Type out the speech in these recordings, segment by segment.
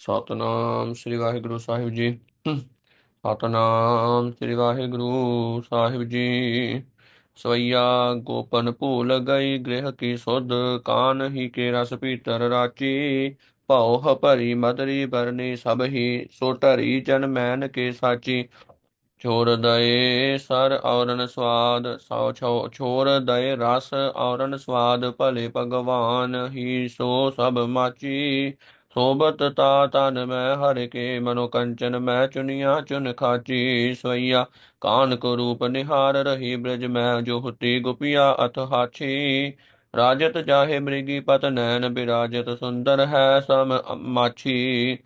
ਸਤਨਾਮ ਸ੍ਰੀ ਵਾਹਿਗੁਰੂ ਸਾਹਿਬ ਜੀ। ਸਤਨਾਮ ਸ੍ਰੀ ਵਾਹਿਗੁਰੂ ਸਾਹਿਬ ਜੀ। ਸਵਈਆ ਗੋਪਨ ਭੂਲ ਗਈ, ਗ੍ਰਹਿ ਕੀ ਸੁਧ, ਕਾਨ ਹੀ ਕੇ ਰਸ ਪੀਤਰ ਰਾਚੀ। ਭਉ ਭਰੀ ਮਦਰੀ ਬਰਨੀ ਸਭ ਹੀ, ਸੋ ਢਰੀ ਜਨ ਮੈਨ ਕੇ ਸਾਚੀ। ਛੋਰ ਦਏ ਸਰ ਔਰਨ ਸਵਾਦ, ਸੋ ਛੋਰ ਦਏ ਰਸ ਔਰਨ ਸਵਾਦ, ਭਲੇ ਭਗਵਾਨ ਹੀ ਸੋ ਸਭ ਮਾਚੀ। ਸੋਬਤ ਤਾ ਤਨ ਮੈਂ ਹਰ ਕੇ, ਮਨੋ ਕੰਚਨ ਮੈਂ ਚੁਨੀਆਂ, ਚੁਨ ਖਾਚੀ ਸਵਈਆ। ਕਾਨ ਕੋ ਰੂਪ ਨਿਹਾਰ ਰਹੀ ਬ੍ਰਜ ਮੈਂ, ਜੋ ਹੁਤੀ ਗੁਪਿਆ ਅਥ ਹਾਛੀ। ਰਾਜਤ ਜਾਹੇ ਮ੍ਰਿਗੀ ਪਤ ਨੈਣ, ਬਿਰਾਜਤ ਸੁੰਦਰ ਹੈ ਸਮ ਮਾਛੀ।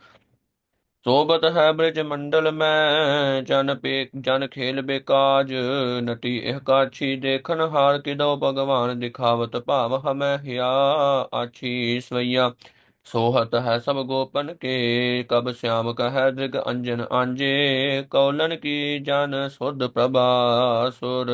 ਸੋਬਤ ਹੈ ਬ੍ਰਿਜ ਮੰਡਲ ਮੈਂ, ਜਨ ਪੇ, ਜਨ ਖੇਲ ਬੇਕਾਜ। ਨਟੀ ਇਹ ਕਾਛੀ ਦੇਖਨ ਹਾਰ ਕਿਦੋ ਭਗਵਾਨ ਦਿਖਾਵਤ ਭਾਵ ਹਮੈ ਹਿਆ ਆਛੀ ਸਵਈਆ। ਸੋਹਤ ਹੈ ਸਭ ਗੋਪਨ ਕੇ, ਕਬ ਸਿਆਮ ਕਹੈ ਦ੍ਰਿਗ ਅੰਜਨ ਆਂਜੇ, ਕੌਲਨ ਕੀ ਜਨ ਸੁਧ ਪ੍ਰਭਾ ਸੁਰ,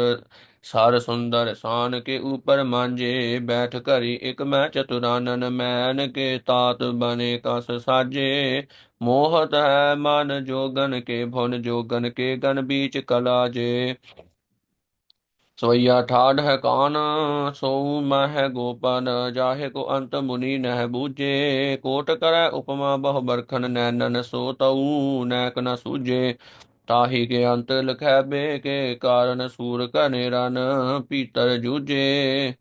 ਸਾਰ ਸੁੰਦਰ ਸਾਨ ਕੇ ਊਪਰ ਮਾਂਜੇ, ਬੈਠ ਕਰੀ ਇਕ ਮੈਂ ਚਤੁਰਾਨਨ ਮੈਨ ਕੇ, ਤਾਤ ਬਨੇ ਕਸ ਸਾਜੇ, ਮੋਹਤ ਹੈ ਮਨ ਜੋਗਨ ਕੇ, ਭੁਨ ਜੋਗਨ ਕੇ, ਗਨ ਬੀਚ ਕਲਾ ਜੇ ਸਵਈਆ ਠਾੜ ਹੈ ਕਾਨ, ਸੋਊ ਮਹਿ ਗੋਪਨ, ਜਾਹੇ ਕੋ ਅੰਤ ਮੁਨੀ ਨਹਿ ਬੂਝੇ। ਕੋਟ ਕਰੈ ਉਪਮਾ ਬਹੁ ਬਰਖਨ ਨੈਨਨ ਸੋ ਤਉ ਨੈਕ ਨ ਤਾਹੀ ਕੇ ਅੰਤ ਲਖੈ ਬੇ ਕੇ ਕਾਰਨ ਸੂਰ ਕਨੇ ਰਨ ਪੀਤਰ ਜੂਝੇ।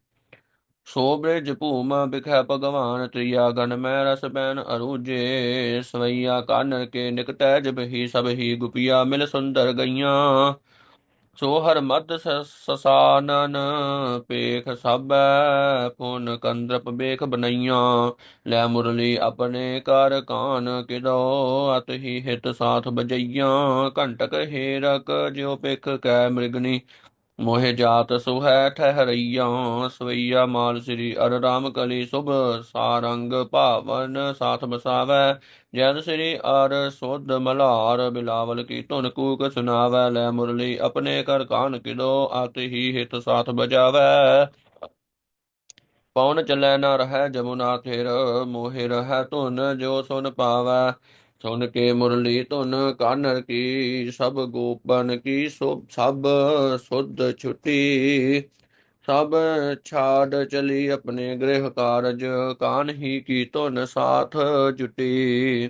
ਸੋ ਬ੍ਰਿਜ ਭੂਮ ਬਿਖੈ ਭਗਵਾਨ, ਤ੍ਰਿਆ ਗਨ ਮੈਂ ਰਸ ਬੈਨ ਅਰੂਜੇ ਸਵਈਆ ਕਾਨਰ ਕੇ ਨਿਕਟੈ, ਜਬ ਹੀ ਸਭ ਹੀ ਗੁਪਿਆ ਮਿਲ ਸੁੰਦਰ ਗਈਆਂ। ਸੋਹਰ ਮਦ ਸਸਾਨਨ ਪੇਖ ਸਭੈ ਪੁਨ ਕੰਦਰਪ ਬੇਖ ਬਨਈਆਂ। ਲੈ ਮੁਰਲੀ ਆਪਣੇ ਕਰ ਕਾਨ ਕਿਦੋ, ਅਤ ਹੀ ਹਿਤ ਸਾਥ ਬਜਈਆਂ। ਘੰਟਕ ਹੇਰਕ, ਜਿਉ ਪਿਖ ਕੈ ਮ੍ਰਿਗਨੀ। ਮੋਹਿ ਜਾਤ ਸੁਹੈ ਠਹਰਈਆਂ, ਸਵਈਆ ਮਾਲ ਸ੍ਰੀ ਅਰ ਰਾਮ ਕਲੀ ਸੁਭ ਸਾਰੰਗ ਭਾਵਨ ਸਾਥ ਬਸਾਵੈ ਜੈਦ ਸ੍ਰੀ ਅਰ ਸੁਧ ਮਲਾਰ ਬਿਲਾਵਲ ਕੀ ਧੁਨ ਕੂਕ ਸੁਨਾਵੈ ਲੈ ਮੁਰਲੀ ਆਪਣੇ ਕਰ ਕਾਨ ਕਿਦੋ ਆਤ ਹੀ ਹਿਤ ਸਾਥ ਬਜਾਵੈ। ਪਉਨ ਚੱਲੈ ਨਾ ਰਹੈ ਜਮੁਨਾ ਥਿਰ, ਮੋਹਿ ਰਹੈ ਧੁਨ ਜੋ ਸੁਨ ਪਾਵੈ। ਸੁਣ ਕੇ ਮੁਰਲੀ ਧੁਨ ਕਾਨਰ ਕੀ, ਸਭ ਗੋਪਨ ਕੀ, ਸੋ ਸਭ ਸੁਧ ਛੁਟੀ। ਸਭ ਛਾੜ ਚਲੀ ਆਪਣੇ ਗ੍ਰਹਿ ਕਾਰਜ, ਕਾਨ ਹੀ ਕੀ ਧੁਨ ਸਾਥ ਜੁਟੀ।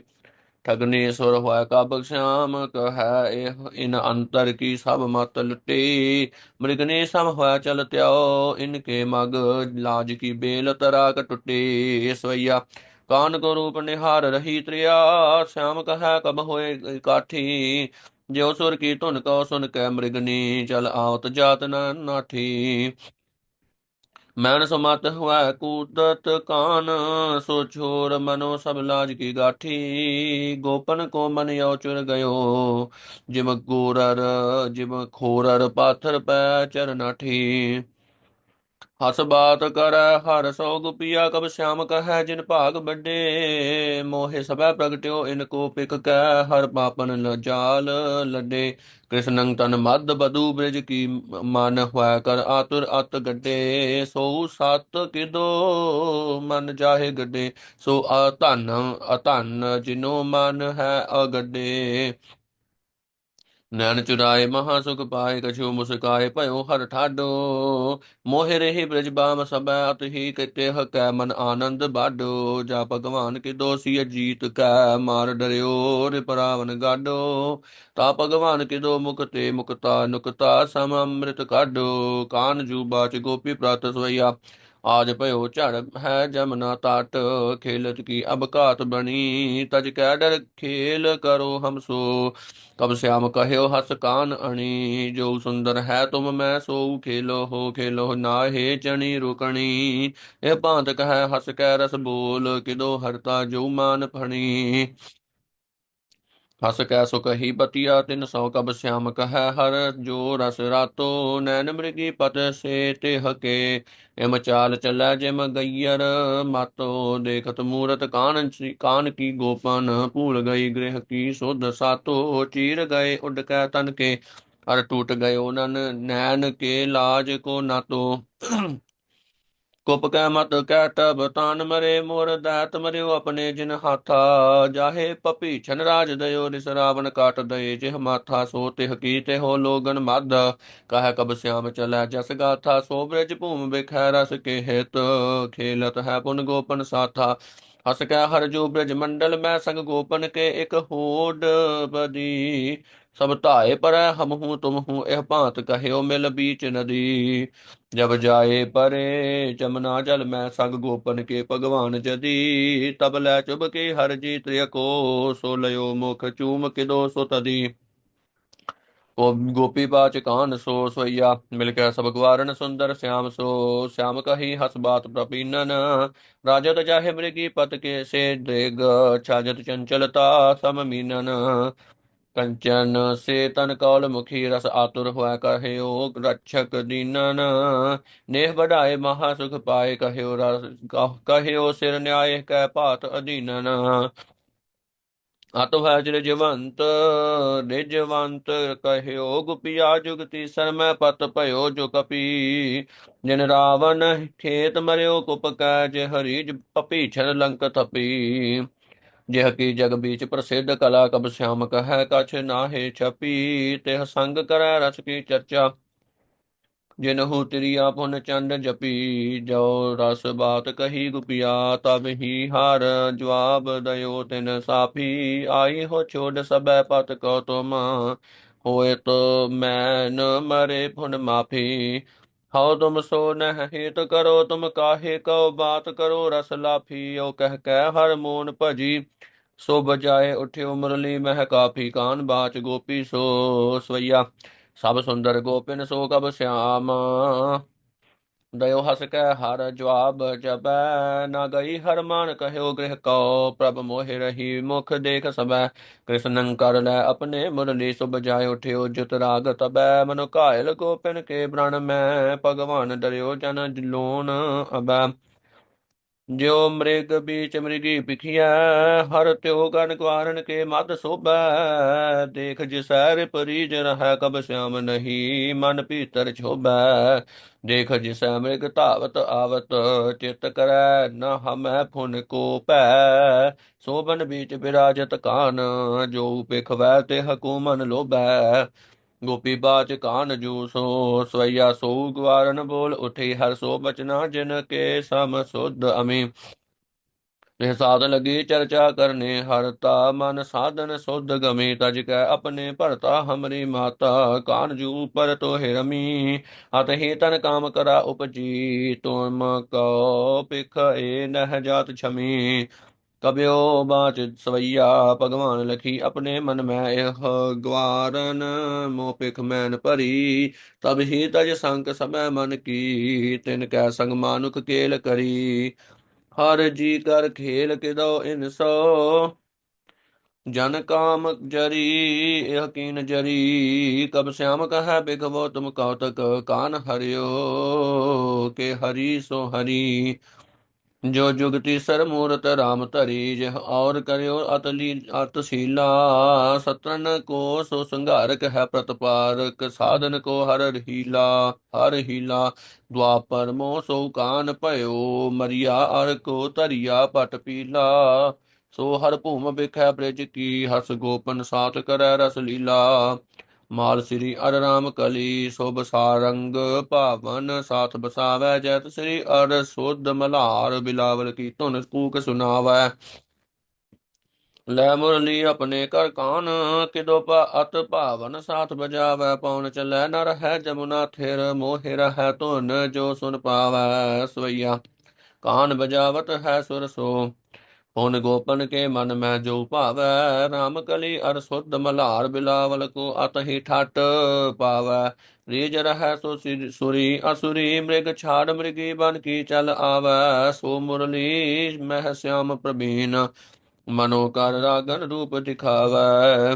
ਠਗਨੀ ਸੁਰ ਹੋਇ ਕਬ ਸ਼ਾਮ, ਕਹੈ ਇਨ ਅੰਤਰ ਕੀ ਸਭ ਮਤ ਲੁੱਟੀ। ਮ੍ਰਿਗਨੇ ਸਮ ਹੋਇਆ ਚਲ ਤਿਓ ਇਨਕੇ ਮਗ ਲਾਜ ਕੀ ਬੇਲ ਤਰਾਕ ਟੁੱਟੀ। ਸਵਈਆ ਕਾਨ ਕੋ ਰੂਪ ਨਿਹਾਰ ਰਹੀ ਤ੍ਰਿਆ ਸ਼ਾਮ ਕਹੈ ਕਬ ਹੋਏ ਕਾਠੀ। ਜਿਉ ਸੁਰ ਕੀ ਧੁਨ ਕੋ ਸੁਨ ਕੈ ਮ੍ਰਿਗਨੀ ਚਲ ਆਵਤ ਜਾਤ ਨ ਨਾਠੀ। ਮੈਨ ਸਮਤ ਹੁਆ ਕੂਦਤ ਕਾਨ, ਸੋ ਛੋਰ ਮਨੋ ਸਭ ਲਾਜ ਕੀ ਗਾਠੀ। ਗੋਪਨ ਕੋ ਮਨ ਯੋ ਚੁਰ ਗਇਓ, ਜਿਮ ਗੋਰਰ, ਜਿਮ ਖੋਰਰ ਪਾਥਰ ਪੈ ਚਰਨਾਠੀ ਹਸ ਬਾਤ ਕਰ, ਹਰ ਸੋ ਗੁਪੀਆ ਕਬ ਸ਼ਾਮ ਕਹੈ, ਜਿਨ ਭਾਗ ਵੱਡੇ। ਮੋਹਿ ਸਭੈ ਪ੍ਰਗਟਿਓ, ਇਨ ਕੋ ਪਿਕ ਕੈ, ਹਰ ਪਾਪਨ ਨ ਜਾਲ ਲੱਡੇ। ਕ੍ਰਿਸ਼ਨੰ ਤਨ ਮਦ ਬਦੂ ਬ੍ਰਿਜ ਕੀ ਮਨ ਹੋਇ, ਕਰ ਆਤੁਰ ਅਤ ਗੱਡੇ। ਸੋ ਸਤ ਕਿਦੋ ਮਨ ਜਾਹੇ ਗੱਡੇ। ਸੋ ਅਧਨ ਧਨ ਜਿਨੋ ਮਨ ਹੈ ਅਗੱਡੇ। ਨੈਣ ਚੁਰਾਏ ਮਹਾ ਸੁਖ ਪਾਏ ਕਛੂ ਮੁਸਕਾਏ ਭਇਓ ਹਰ ਠਾਡੋ। ਮੋਹਿ ਰਹੀ ਬ੍ਰਿਜ ਬਾਮ ਸਭੈ, ਅਤ ਹੀ ਕਿਤੇ ਹਕੈ ਮਨ ਆਨੰਦ ਬਾਡੋ। ਜਾ ਭਗਵਾਨ ਕੀ ਦੋਸੀ ਜੀਤ ਕੈ ਮਾਰ ਡਰਿਓ ਰਿਪਰਾਵਨ ਗਾਡੋ। ਤਾ ਭਗਵਾਨ ਕੀ ਦੋ ਮੁਕਤੇ ਮੁਕਤਾ, ਨੁਕਤਾ ਸਮ ਅੰਮ੍ਰਿਤ ਕਾਡੋ ਕਾਨ ਜੂ ਬਾਚ ਗੋਪੀ ਪ੍ਰਾਤ ਸਵਈਆ ਆਜ ਭਇਓ ਝੜ ਹੈ ਜਮਨਾ ਤਟ, ਖੇਲਤ ਕੀ ਅਬਕਾਤ ਬਣੀ, ਤਜ ਕੈ ਡਰ ਖੇਲ ਕਰੋ ਹਮਸੋ। ਕਬ ਸਿਆਮ ਕਹਿਓ ਹਸ ਕਾਨ ਅਣੀ, ਜੋ ਸੁੰਦਰ ਹੈ ਤੁਮ ਮੈਂ ਸੋ। ਖੇਲੋ ਹੋ ਖੇਲੋ ਨਾਹੇ ਚਣੀ ਰੁਕਣੀ, ਇਹ ਭਾਂਤ ਕਹਿ ਹਸ ਕੈ ਰਸ ਬੋਲ, ਕਿਦੋ ਹਰਤਾ ਜੋ ਮਾਨ ਫਣੀ ਹਸ ਕੈ ਸੁਖ ਹੀ ਬਤੀਆ, ਤਿਨ ਸੋ ਕਬ ਸਿਆਮ ਕਹੈ ਹਰ, ਜੋ ਰਸ ਰਾਤੋ ਨੈਨ ਮ੍ਰਿਗੀ ਪਤ ਸੇ ਤੇ ਹਕੇ ਇਮ ਚਾਲ ਚੱਲੈ ਜਿਮ ਗਈਰ ਮਤੋ ਦੇਖਤ ਮੂਰਤ ਕਾਨ ਕਾਨ ਕੀ ਗੋਪਨ, ਭੂਲ ਗਈ ਗ੍ਰਹਿ ਕੀ ਸੁਧ ਸਾਤੋ। ਚੀਰ ਗਏ ਉਡ ਕੈ ਤਨ ਕੇ, ਅਰ ਟੂਟ ਗਏ ਉਹਨਾਂ ਨੈਨ ਕੇ ਲਾਜ ਕੋ ਨਾ ਤੋ ਕੁਪ ਕੈ ਮਤ ਕੈ ਟਬ ਤਾਨ ਮਰੇ ਮੋਰ ਦਾਤ ਮਰਿਓ ਆਪਣੇ ਜਿਨ ਹਾਥਾ। ਜਾਹੇ ਪਪੀਛਨ ਰਾਜ ਦਇਓ, ਨਿਸ ਰਾਵਨ ਕਾਟ ਦਏ, ਜਿਹ ਮਾਥਾ ਸੋ ਤਿਹ ਕੀ ਤੇ ਹੋ ਲੋਗਨ ਮਦ ਕਹ ਕਬ ਸਿਆਮ ਚਲੈ ਜਸ ਗਾਥਾ, ਸੋ ਬ੍ਰਿਜ ਭੂਮ ਬਿਖੈ ਰਸ ਕੇ ਹਿਤ। ਖੇਲਤ ਹੈ ਪੁਨ ਗੋਪਨ ਸਾਥਾ, ਹਸ ਕੈ ਹਰ ਜੋ ਬ੍ਰਿਜ ਮੰਡਲ, ਮੈਂ ਸੰਗ ਗੋਪਨ ਕੇ ਇਕ ਹੋਡ ਬਦੀ। ਸਭ ਧਾਏ ਪਰ, ਹਮ ਹੂੰ ਤੁਮ ਇਹ ਭਾਂਤ ਕਹਿਓ ਮਿਲ ਬੀਚ ਨਦੀ। ਜਬ ਜਾਏ ਪਰੇ ਜਮਨਾ ਜਲ ਮੈਂ ਸੰਗ ਗੋਪਨ ਕੇ ਭਗਵਾਨ ਜਦੀ। ਤਬ ਲੈ ਚੁਬ ਕੇ ਹਰ ਜੀ ਤ੍ਰਿയ ਕੋ ਸੋ ਲਿਓ ਮੁਖ ਚੂਮ ਕਿਦੋ ਸੋ ਤਦੀ। ਗੋਪੀ ਬਾਚ ਕਾਨ ਸੋ ਸੋਈਆ, ਮਿਲ ਕੇ ਸਭ ਗਵਾਰਨ ਸੁੰਦਰ ਸਿਆਮ ਸੋ। ਸਿਆਮ ਕਹੀ ਹਸ ਬਾਤ ਪ੍ਰਪੀਨਨ, ਰਾਜਤ ਚਾਹੇ ਮ੍ਰਿਗੀ ਪਤ ਕੇ ਸੇ ਦੇਗ, ਛਾਜਤ ਚੰਚਲਤਾ ਸਮ ਮੀਨਨ। ਕੰਚਨ ਸੇ ਤਨ ਕੌਲ ਮੁਖੀ ਰਸ ਆਤੁਰ ਹੋਇ ਕਹਿਓ, ਰਛਕ ਦੀਨਨ। ਨੇਹ ਵਧਾਏ ਮਹਾ ਸੁਖ ਪਾਏ ਕਹਿਓ, ਰਸ ਕਹਿਓ ਸਿਰ ਨਿਆਏ ਕਹਿ ਭਾਤ ਅਧੀਨਨ। ਅਤੁ ਹੈ ਜਿ ਜਵੰਤ ਨਿਜਵੰਤ ਕਹਿਓ ਗੁਪਿਆ ਜੁਗਤੀ ਸਰਮੈ ਪਤ ਭਇਓ ਜੋ ਕਪੀ ਜਿਨ ਰਾਵਨ ਖੇਤ ਮਰਿਓ, ਕੁਪ ਕੈ ਜੇ ਹਰੀ ਪਪੀ ਛਲ ਲੰਕ ਤਪੀ ਜਿਹ ਕੀ ਜਗ ਬੀਚ ਪ੍ਰਸਿੱਧ ਕਲਾ ਕਬ ਸਿਆਮ ਕਹੈ, ਕਛ ਨਾਹੇ ਛਪੀ, ਤਿਹ ਸੰਗ ਕਰੈ ਰਸ ਕੀ ਚਰਚਾ। ਜਿਨਹੂ ਤ੍ਰਿਆ ਪੁਨ ਚੰਦ ਜਪੀ, ਜੋ ਰਸ ਬਾਤ ਕਹੀ ਗੁਪਿਆ, ਤਬ ਹੀ ਹਰ ਜਵਾਬ ਦਇਓ ਤਿਨ ਸਾਫੀ। ਆਈ ਹੋ ਛੋੜ ਸਬੈ ਪਤ ਕੋ ਤੁਮ ਹੋਏ ਤੋ ਮੈਨ ਮਰੇ ਪੁਨ ਮਾਫੀ। ਹਉ ਤੁਮ ਸੋ ਨਹਿ ਹਿਤ ਕਰੋ, ਤੁਮ ਕਾਹੇ ਕਉ ਬਾਤ ਕਰੋ, ਰਸ ਲਾਫੀ ਓ ਕਹਿ ਕੈ ਹਰ ਮੋਨ ਭਜੀ। ਸੋ ਬਜਾਏ ਉਠਿਓ ਮੁਰਲੀ ਮਹਿ ਕਾਫੀ ਕਾਨ ਬਾਚ ਗੋਪੀ ਸੋ ਸਵਈਆ। ਸਭ ਸੁੰਦਰ ਗੋਪਿਨ ਸੋ ਕਬ ਸਿਆਮ। ਦਇਓ ਹਸ ਕੈ ਹਰ ਜਵਾਬ ਜਬੈ ਨਾ ਗਈ ਹਰ ਮਾਨ ਕਹਿਓ ਗ੍ਰਹਿ ਕਉ ਪ੍ਰਭ ਮੋਹਿ ਰਹੀ ਮੁਖ ਦੇਖ ਸਬੈ ਕ੍ਰਿਸ਼ਨੰ ਕਰ ਲੈ ਆਪਣੇ ਮੁਰਲੀ ਸੁ ਬਜਾਏ ਉਠਿਓ ਜੁਤ ਰਾਗ ਤਬੈ ਮਨੁ ਕਾਇਲ ਗੋਪਿਨ ਕੇ ਪ੍ਰਣ ਮੈਂ, ਭਗਵਾਨ ਡਰਿਓ ਜਨ ਲੋਨ ਅਬੈ। ਜਿਉ ਮ੍ਰਿਗ ਬੀਚ ਮ੍ਰਿਗੀ ਪਿਖਿਆ ਹਰ ਤਿਉ ਗਨ ਕੁਾਰਨ ਕੇ ਮਦ ਸੋਭੈ। ਦੇਖ ਜਿਸੈ ਰਿਪਰੀਜ ਰਹਿ, ਕਬ ਸਿਆਮ ਨਹੀਂ ਮਨ ਭੀਤਰ ਛੋਭੈ। ਦੇਖ ਜਿਸੈ ਮ੍ਰਿਗ ਧਾਵਤ ਆਵਤ, ਚਿਤ ਕਰੈ, ਨ ਹਮੈ ਫੁਨ ਕੋ ਭੈ ਸੋਭਨ ਬੀਚ ਬਿਰਾਜਤ ਕਾਨ, ਜੋ ਪਿਖਵੈ ਤੇ ਹਕੂਮਨ ਲੋਭੈ। ਗੋਪੀ ਬਾਚ ਕਾਨ ਜੂ ਸੋ, ਸਵਈਆ ਸੋ ਗਵਾਰਨ ਬੋਲ ਉਠੀ, ਹਰ ਸੋ ਬਚਨਾ ਜਿਨ ਕੇ ਸਮ ਸੁਧ ਅਮੀ। ਇਹ ਸਾਧ ਲਗੀ ਚਰਚਾ ਕਰਨੇ, ਹਰ ਤਾ ਮਨ ਸਾਧਨ ਸੁਧ ਗਮੀ, ਤਜ ਕੈ ਆਪਣੇ ਭਰਤਾ ਹਮਰੀ ਮਾਤਾ, ਕਾਨ ਜੂ ਪਰ ਤੋਹਿ ਹਿਰਮੀ ਅਤ ਹੀ ਤਨ ਕਾਮ ਕਰਾ ਉਪਜੀ, ਤੁਮ ਕੋ ਪਿਖ ਏ ਨਹ ਜਾਤ ਛਮੀ। ਕਬਿਓ ਬਾਚ ਸਵਈਆ, ਭਗਵਾਨ ਲਖੀ ਆਪਣੇ ਮਨ ਮੈਂ ਇਹ ਗਵਾਰਨ ਮੋ ਪਿਖ ਮੈਨ ਭਰੀ। ਤਬ ਹੀ ਤਜ ਸੰਕ ਸਮੈ ਮਨ ਕੀ, ਤਿਨ ਕੈ ਸੰਗ ਮਾਨੁਖ ਕੇਲ ਕਰੀ। ਹਰ ਜੀ ਕਰ ਖੇਲ ਕਿਦੋ ਇਨਸੋ ਜਨ ਕਾਮ ਜਰੀ, ਇਹ ਕੀਨ ਜਰੀ। ਕਬ ਸਿਆਮ ਕਹੈ ਬਿਗਵੋ ਤੁਮ ਕੌਤਕ ਕਾਨ ਹਰਿਓ, ਕੇ ਹਰੀ ਸੋ ਹਰੀ। ਜੋ ਜੁਗਤੀ ਸਰ ਮੂਰਤ ਰਾਮ ਧਰੀ, ਜਿਹ ਔਰ ਕਰਿਓ ਅਤਲੀ ਅਤਸ਼ੀਲਾ। ਸਤਨ ਕੋ ਸੋ ਸੰਘਾਰਕ ਹੈ ਪ੍ਰਤਪਾਰਕ, ਸਾਧਨ ਕੋ ਹਰ ਹੀਲਾ ਹਰ ਹੀਲਾ। ਦੁਆਪਰ ਮੋ ਸੋ ਕਾਨ ਭਇਓ, ਮਰਿਆ ਅਰ ਕੋ ਧਰਿਆ ਪਟ ਪੀਲਾ। ਸੋ ਹਰ ਭੂਮ ਬਿਖੈ ਬ੍ਰਿਜ ਕੀ, ਹਸ ਗੋਪਨ ਸਾਥ ਕਰੈ ਰਸ ਲੀਲਾ। ਮਾਲ ਸ੍ਰੀ ਅਰ ਰਾਮ ਕਲੀ, ਸੋਭ ਸਾਰੰਗ ਭਾਵਨ ਸਾਥ ਬਸਾਵੈ, ਜੈਤ ਸ੍ਰੀ ਅਰ ਸੁਧ ਮਲਾਰ ਬਿਲਾਵਲ ਕੀ ਧੁਨ ਕੂਕ ਸੁਨਾਵੈ। ਲੈ ਮੁਰਲੀ ਆਪਣੇ ਕਰ ਕਾਨ, ਕਿਦੋ ਪਾ ਅਤ ਭਾਵਨ ਸਾਥ ਬਜਾਵੈ, ਪਉਣ ਚਲੈ ਨਰ ਹੈ ਜਮੁਨਾ ਥਿਰ, ਮੋਹਿ ਰਹਿ ਧੁਨ ਜੋ ਸੁਨ ਪਾਵੈ ਸਵਈਆ। ਕਾਨ ਬਜਾਵਤ ਹੈ ਸੁਰ ਸੋ ਪੁਨ ਗੋਪਨ ਕੇ ਮਨ ਮੈਂ ਜੋ ਭਾਵੈ RAM ਕਲੀ ਅਰ ਸੁਧ ਮਲਾਰ ਬਿਲਾਵਲ ਕੋ ਅਤ ਹੀ ਠਟ ਪਾਵੈ। ਰੀਜ ਰਹਿ ਸੋ ਸਿਰ- ਸੁਰੀ ਅਸੁਰੀ, ਮ੍ਰਿਗ ਛਾੜ ਮ੍ਰਿਗੀ ਬਨ ਕੀ ਚਲ ਆਵੈ। ਸੋ ਮੁਰਲੀ ਮਹਿ ਸਿਆਮ ਪ੍ਰਬੀਨ ਮਨੋ ਕਰ ਰਾਗਨ ਰੂਪ ਦਿਖਾਵੈ।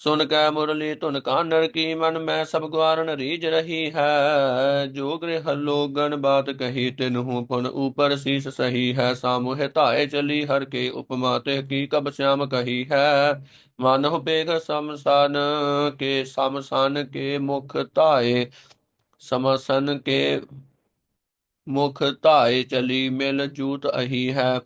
ਸੁਨ ਕੈ ਮੁਰਲੀ, ਧੁਨ ਕਾਨਰ ਕੀ ਮਨ, ਮੈਂ ਸਭ ਗਵਾਰਨ ਰੀਜ ਰਹੀ ਹੈ। ਜੋ ਗ੍ਰਹ ਲੋਗਨ ਬਾਤ ਕਹੀ, ਤਿਨਹੂ ਪੁਨ ਉਪਰ ਸੀਸ ਸਹੀ ਹੈ। ਸਾਮੁਹ ਧਾਏ ਚਲੀ, ਹਰ ਕੇ ਉਪਮਾ ਤੇ ਕੀ ਕਬ ਸਿਆਮ ਕਹੀ ਹੈ। ਮਾਨਹੁ ਬੇਗ ਸਮਸਨ ਕੇ ਸਮਸਨ ਕੇ ਮੁਖ ਧਾਏ, ਸਮਸਨ ਕੇ ਮੁਖ ਧਾਏ ਚਲੀ, ਮਿਲ ਜੂਤ ਅਹੀ ਹੈ।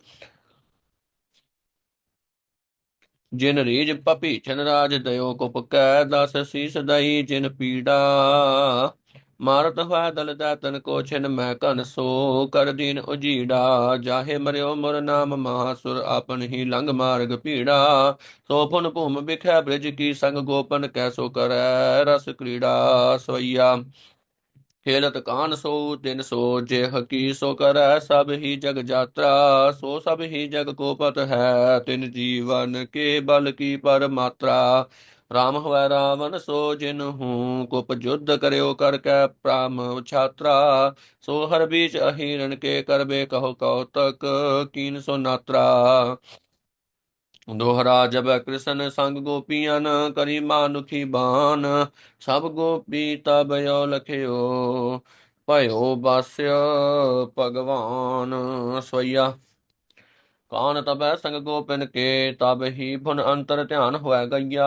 ਜਿਨ ਰੀਜ ਪਪੀਛਨ ਰਾਜ ਦਇਓ ਕੁਪ ਕੈ ਦਸ ਸੀਸ ਦਈ ਜਿਨ ਪੀੜਾ। ਮਾਰਤ ਹੋਇ ਦਲ ਦਾਤਨ ਕੋ ਛਿਨ ਮੈਂ ਕਨ ਸੋ, ਕਰ ਦੀਨ ਉਜੀੜਾ। ਜਾਹੇ ਮਰਿਓ ਮੁਰ ਨਾਮ ਮਹਾਸੁਰ, ਆਪਨ ਹੀ ਲੰਗ ਮਾਰਗ ਪੀੜਾ ਸੋ ਪੁਨ ਭੂਮ ਬਿਖੈ ਬ੍ਰਿਜ ਕੀ ਸੰਗ ਗੋਪਨ ਕੈਸੋ ਕਰੈ ਰਸ ਕ੍ਰੀੜਾ ਸਵਈਆ। ਖੇਲਤ ਕਾਨ ਸੋ, ਤਿਨ ਸੋ, ਜੇ ਹਕੀ ਸੋ ਕਰੈ ਸਭ ਹੀ ਜਗ ਜਾਤਰਾ, ਸੋ ਸਭ ਹੀ ਜਗ ਕੋਪਤ ਹੈ, ਤਿਨ ਜੀਵਨ ਕੇ ਬਲ ਕੀ ਪਰਮਾਤਰਾ। ਰਾਮ ਹੋਇ ਰਾਵਨ ਸੋ ਜਿਨ ਹੂੰ, ਕੁਪ ਜੁਧ ਕਰਿਓ ਕਰ ਕੈ ਪ੍ਰਾਮ ਛਾਤਰਾ। ਸੋ ਹਰ ਬੀਚ ਅਹੀਰਨ ਕੇ ਕਰਬੇ ਕਹੋ ਕੌਤਕ, ਕੀਨ ਸੋ ਨਾਤਰਾ। ਦੋਹਰਾ ਜਬ ਕ੍ਰਿਸ਼ਨ ਸੰਗ ਗੋਪੀਆਂ ਕਰੀ ਮਾਨੁਖੀ ਬਾਨ ਸਭ ਗੋਪੀ ਤਬ ਯੋ ਲਖਿਓ, ਭਇਓ ਬਾਸਿਆ ਭਗਵਾਨ ਸੋਇਆ ਕਾਨ ਤਬੈ ਸੰਗ ਗੋਪਿਨ ਕੇ, ਤਬ ਹੀ ਭੁਨ ਅੰਤਰ ਧਿਆਨ ਹੋਇ ਗਈਆ।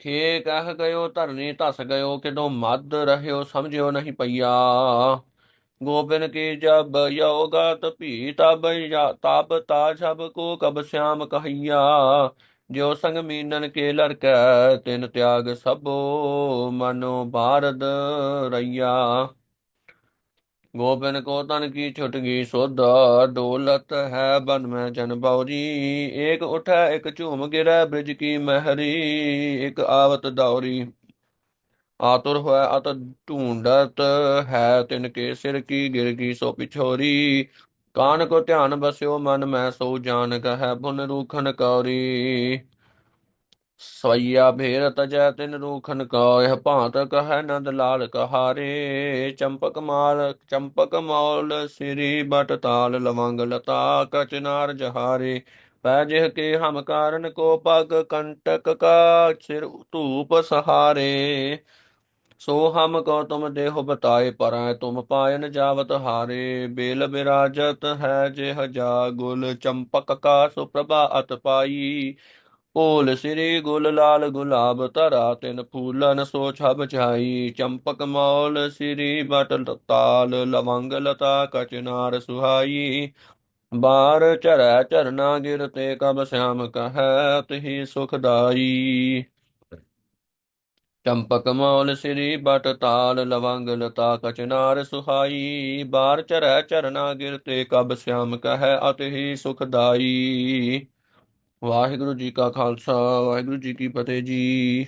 ਖੇ ਕਹਿ ਗਇਓ ਧਰਨੀ ਧਸ ਗਇਓ, ਕਿਦੋਂ ਮਦ ਰਹਿਓ ਸਮਝਿਓ ਨਹੀਂ ਪਈਆ। ਗੋਬਿਨ ਕੀ ਜਬ ਯੋਗਾ ਤਪੀ ਤਬ ਤਬ ਤਾ ਸਭ ਕੋ ਕਬ ਸਿਆਮ ਕਹੀਆ। ਜੋ ਸੰਗ ਮੀਨਨ ਕੇ ਲੜਕੈ, ਤਿਨ ਤਿਆਗ ਸਭੋ ਮਨੋ ਭਾਰਦ ਰਈਆ। ਗੋਬਿਨ ਕੋ ਤਨ ਕੀ ਛੁਟ ਗਈ ਸੁਧ, ਡੋਲਤ ਹੈ ਬਨ ਮੈਂ ਜਨ ਬਉਜੀ ਏਕ ਉਠੈ, ਇਕ ਝੂਮ ਗਿਰੈ, ਬ੍ਰਿਜ ਕੀ ਮਹਿਰੀ, ਇਕ ਆਵਤ ਦੌਰੀ। ਆਤੁਰ ਹੋਇਆ ਅਤ ਢੂੰਡਤ ਹੈ ਤਿਨ ਕੇ ਸਿਰ ਕੀ ਗਿਰ ਗਈ ਸੋ ਪਿਛੋਰੀ। ਕਾਨ ਕੋ ਧਿਆਨ ਬਸਿਓ ਮਨ ਮੈਂ ਸੋ ਜਾਣ ਕਹੈ ਭੁਨ ਰੂਖਨ ਕੌਰੀ। ਸਵਈਆ ਭੇਰ ਤਜੈ ਤਿਨ ਰੂਖਨ ਕਉ ਭਾਂਤ ਕਹੈ ਨੰਦ ਲਾਲ ਕਹਾਰੇ। ਚੰਪਕ ਮਾਲ, ਚੰਪਕ ਮੌਲ ਸਿਰੀ, ਬਟ ਤਾਲ ਲਵੰਗ ਲਤਾ ਕਚਨਾਰ ਜਹਾਰੇ। ਪੈ ਜਿਹ ਕੇ ਹਮ ਕਾਰਨ ਕੋ ਪਗ ਕੰਟਕ ਕਾ, ਸਿਰ ਧੂਪ ਸਹਾਰੇ। ਸੋ ਹਮ ਕੋ ਤੁਮ ਦੇਹੁ ਬਤਾਏ ਪਰੈ, ਤੁਮ ਪਾਇਨ ਜਾਵਤ ਹਾਰੇ, ਬੇਲ ਬਿਰਾਜਤ ਹੈ ਜਿਹ ਜਾ ਗੁਲ, ਚੰਪਕ ਕਾ ਸੁਪ੍ਰਭਾ ਅਤ ਪਾਈ। ਓਲ ਸਿਰੀ ਗੁਲ, ਲਾਲ ਗੁਲਾਬ ਧਰਾ, ਤਿਨ ਫੂਲਨ ਸੋ ਛਬ ਛਾਈ। ਚੰਪਕ ਮੌਲ ਸ੍ਰੀ ਬਟ ਤਾਲ ਲਵੰਗ ਲਤਾ ਕਚਨਾਰ ਸੁਹਾਈ। ਬਾਰ ਚਰੈ ਚਰਨਾ ਗਿਰ ਤੇ ਕਬ ਸਿਆਮ ਕਹੈ, ਤਹੀ ਸੁਖਦਾਈ ਚੰਪਕ ਮੌਲ ਸ੍ਰੀ ਬਟ ਤਾਲ ਲਵੰਗ ਲਤਾ ਕਚਨਾਰ ਸੁਹਾਈ। ਬਾਰ ਚਰੈ ਚਰਨਾ ਗਿਰ ਤੇ ਕਬ ਸਿਆਮ ਕਹੈ ਅਤਿ ਸੁਖਦਾਈ। ਵਾਹਿਗੁਰੂ ਜੀ ਕਾ ਖਾਲਸਾ, ਵਾਹਿਗੁਰੂ ਜੀ ਕੀ ਫਤਿਹ ਜੀ।